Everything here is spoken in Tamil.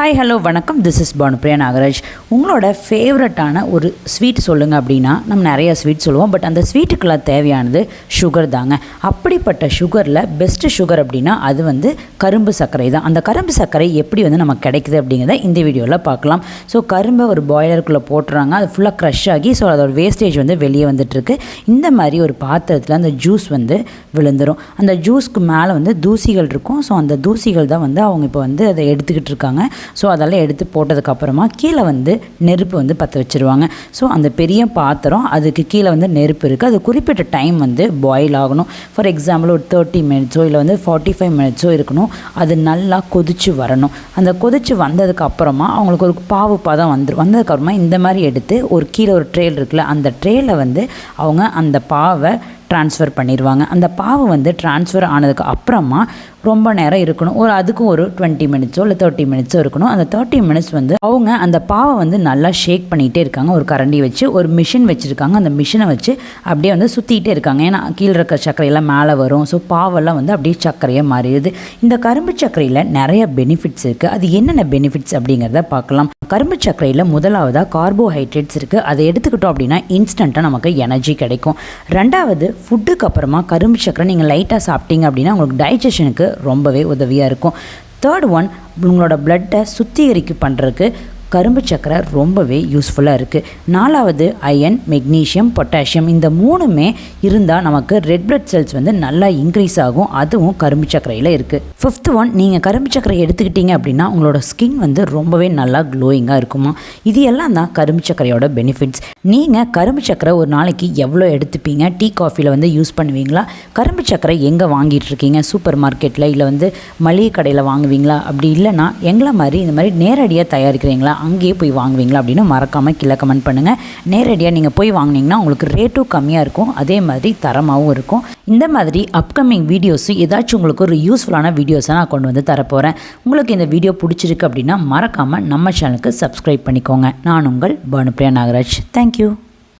ஹாய் ஹலோ வணக்கம். This is Bhanupriya Nagaraj. உங்களோட ஃபேவரட்டான ஒரு ஸ்வீட் சொல்லுங்கள் அப்படின்னா நம்ம நிறையா ஸ்வீட் சொல்லுவோம். பட் அந்த ஸ்வீட்டுக்கெல்லாம் தேவையானது சுகர் தாங்க. அப்படிப்பட்ட சுகரில் பெஸ்ட்டு சுகர் அப்படின்னா அது வந்து கரும்பு சர்க்கரை தான். அந்த கரும்பு சர்க்கரை எப்படி வந்து நமக்கு கிடைக்குது அப்படிங்கிறத இந்த வீடியோவில் பார்க்கலாம். ஸோ கரும்பை ஒரு பாய்லருக்குள்ளே போட்டுறாங்க. அது ஃபுல்லாக க்ரஷ் ஆகி ஸோ அதோட வேஸ்டேஜ் வந்து வெளியே வந்துட்டுருக்கு. இந்த மாதிரி ஒரு பாத்திரத்தில் அந்த ஜூஸ் வந்து விழுந்துடும் அந்த ஜூஸ்க்கு மேலே வந்து தூசிகள் இருக்கும். ஸோ அந்த தூசிகள் தான் வந்து அவங்க இப்போ வந்து அதை எடுத்துக்கிட்டு இருக்காங்க ஸோ அதெல்லாம் எடுத்து போட்டதுக்கப்புறமா கீழே வந்து நெருப்பு வந்து பற்ற வச்சுருவாங்க. ஸோ அந்த பெரிய பாத்திரம் அதுக்கு கீழே வந்து நெருப்பு இருக்குது அது குறிப்பிட்ட டைம் வந்து பாயில் ஆகணும். ஃபார் எக்ஸாம்பிள் ஒரு தேர்ட்டி மினிட்ஸோ இல்லை வந்து ஃபார்ட்டி ஃபைவ் மினிட்ஸோ இருக்கணும். அது நல்லா கொதிச்சு வரணும். அந்த கொதிச்சு வந்ததுக்கப்புறமா அவங்களுக்கு ஒரு பாவு பதம் வந்துடும் வந்ததுக்கப்புறமா இந்த மாதிரி எடுத்து ஒரு கீழே ஒரு ட்ரேல் இருக்குல்ல அந்த ட்ரேயில் வந்து அவங்க அந்த பாவை ட்ரான்ஸ்ஃபர் பண்ணிடுவாங்க அந்த பாவு வந்து ட்ரான்ஸ்ஃபர் ஆனதுக்கு அப்புறமா ரொம்ப நேரம் இருக்கணும். ஒரு அதுக்கும் ஒரு டுவெண்ட்டி மினிட்ஸோ இல்லை தேர்ட்டி மினிட்ஸோ இருக்கணும். அந்த தேர்ட்டி மினிட்ஸ் வந்து அவங்க அந்த பாவை வந்து நல்லா ஷேக் பண்ணிகிட்டே இருக்காங்க. ஒரு கரண்டி வச்சு ஒரு மிஷின் வச்சுருக்காங்க. அந்த மிஷினை வச்சு அப்படியே வந்து சுற்றிக்கிட்டே இருக்காங்க. ஏன்னா கீழே இருக்க சர்க்கரையெல்லாம் மேலே வரும். ஸோ பாவெல்லாம் வந்து அப்படியே சர்க்கரையாக மாறிடுது. இந்த கரும்பு சர்க்கரையில் நிறைய பெனிஃபிட்ஸ் இருக்குது அது என்னென்ன பெனிஃபிட்ஸ் அப்படிங்கிறத பார்க்கலாம். கரும்பு சர்க்கரையில் முதலாவதாக கார்போஹைட்ரேட்ஸ் இருக்குது அதை எடுத்துக்கிட்டோம் அப்படின்னா இன்ஸ்டண்ட்டாக நமக்கு எனர்ஜி கிடைக்கும். ரெண்டாவது ஃபுட்டுக்கு அப்புறமா கரும்பு சர்க்கரை நீங்கள் லைட்டாக சாப்பிட்டீங்க அப்படின்னா உங்களுக்கு டைஜஷனுக்கு ரொம்பவே உதவியாக இருக்கும். தேர்ட் ஒன் உங்களோட பிளட்டை சுத்திகரிக்க பண்ணுறதுக்கு கரும்பு சக்கரை ரொம்பவே யூஸ்ஃபுல்லாக இருக்குது நாலாவது அயன் மெக்னீஷியம் பொட்டாசியம் இந்த மூணுமே இருந்தால் நமக்கு ரெட் பிளட் செல்ஸ் வந்து நல்லா இன்க்ரீஸ் ஆகும். அதுவும் கரும்பு சக்கரையில் இருக்குது ஃபிஃப்த் ஒன் நீங்கள் கரும்பு சக்கரை எடுத்துக்கிட்டீங்க அப்படின்னா உங்களோட ஸ்கின் வந்து ரொம்பவே நல்லா க்ளோயிங்காக இருக்குமா? இது எல்லாம் தான் கரும்பு சக்கரையோட பெனிஃபிட்ஸ் நீங்கள் கரும்பு சக்கரை ஒரு நாளைக்கு எவ்வளோ எடுத்துப்பீங்க? டீ காஃபியில் வந்து யூஸ் பண்ணுவீங்களா? கரும்பு சக்கரை எங்கே வாங்கிட்டு இருக்கீங்க? சூப்பர் மார்க்கெட்டில் இல்லை வந்து மளிகை கடையில் வாங்குவீங்களா? அப்படி இல்லைன்னா எங்களை மாதிரி இந்த மாதிரி நேரடியாக தயாரிக்கிறீங்களா? அங்கேயே போய் வாங்குவீங்களா அப்படின்னு மறக்காமல் கீழே கமெண்ட் பண்ணுங்கள் நேரடியாக நீங்கள் போய் வாங்கினீங்கன்னா உங்களுக்கு ரேட்டும் கம்மியாக இருக்கும். அதே மாதிரி தரமாகவும் இருக்கும். இந்த மாதிரி அப்கமிங் வீடியோஸு ஏதாச்சும் உங்களுக்கு ஒரு யூஸ்ஃபுல்லான வீடியோஸை நான் கொண்டு வந்து தரப்போகிறேன் உங்களுக்கு இந்த வீடியோ பிடிச்சிருக்கு அப்படின்னா மறக்காமல் நம்ம சேனலுக்கு சப்ஸ்கிரைப் பண்ணிக்கோங்க. நான் உங்கள் பானுப்ரியா நாகராஜ். தேங்க்யூ